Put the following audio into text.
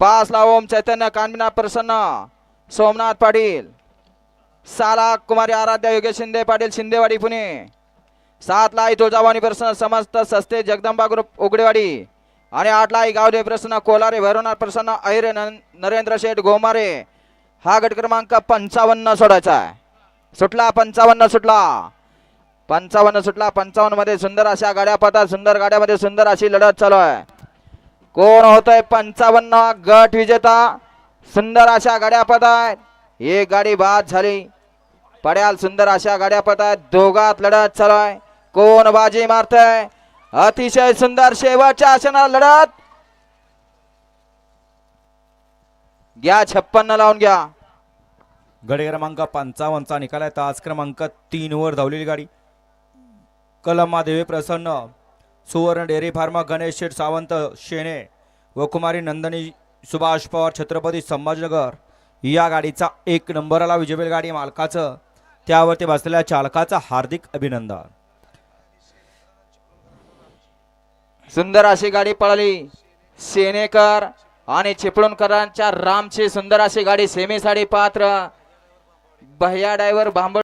पाच ला ओम चैतन्य कानमिना प्रसन्न सोमनाथ पाटील साला कुमारी आराध्या योगेश शिंदे पाटील शिंदेवाडी पुणे सात ला तुळजाभवानी प्रसन्न समस्त सस्ते जगदंबा ग्रुप उघडेवाडी आणि आठलाई ला गावदे प्रसन्न कोलारे भैरवनाथ प्रसन्न ऐरे नरेंद्र शेठ गोमारे हा गट क्रमांक पंचावन्न सोडायचा आहे. सुटला पंचावन्न सुटला. पंचावन्न सुटला पंचावन्नमध्ये सुंदर अशा गाड्या पाहतात सुंदर गाड्यामध्ये सुंदर अशी लढत चालू आहे. कोण होतंय पंचावन्न? गट विजेता सुंदर अशा गाड्या पतात एक गाडी बाद झाली. पड्याल सुंदर अशा गाड्या पतात दोघात लढत चालू आहे कोण बाजी मारतय? अतिशय सुंदर शेवटच्या आशना लढत. घ्या छप्पन्न लावून घ्या. गडी क्रमांक पंचावन्नचा निकाल आहे. तास क्रमांक तीन वर धावलेली गाडी. कलमा देवी प्रसन्न. सुवर्ण डेअरी फार्मा गणेश शेठ सावंत शेणे व कुमारी नंदनी सुभाष पवार छत्रपती संभाजनगर या गाडीचा एक नंबरला विजेबेल गाडी मालकाचं त्यावरती बसलेल्या चालकाचं हार्दिक अभिनंदन सुंदर अशी गाडी पळाली सेनेकर आणि चिपळूणकरांच्या रामची सुंदर अशी गाडी सेमीसाठी पात्र भैया डायव्हर भांबड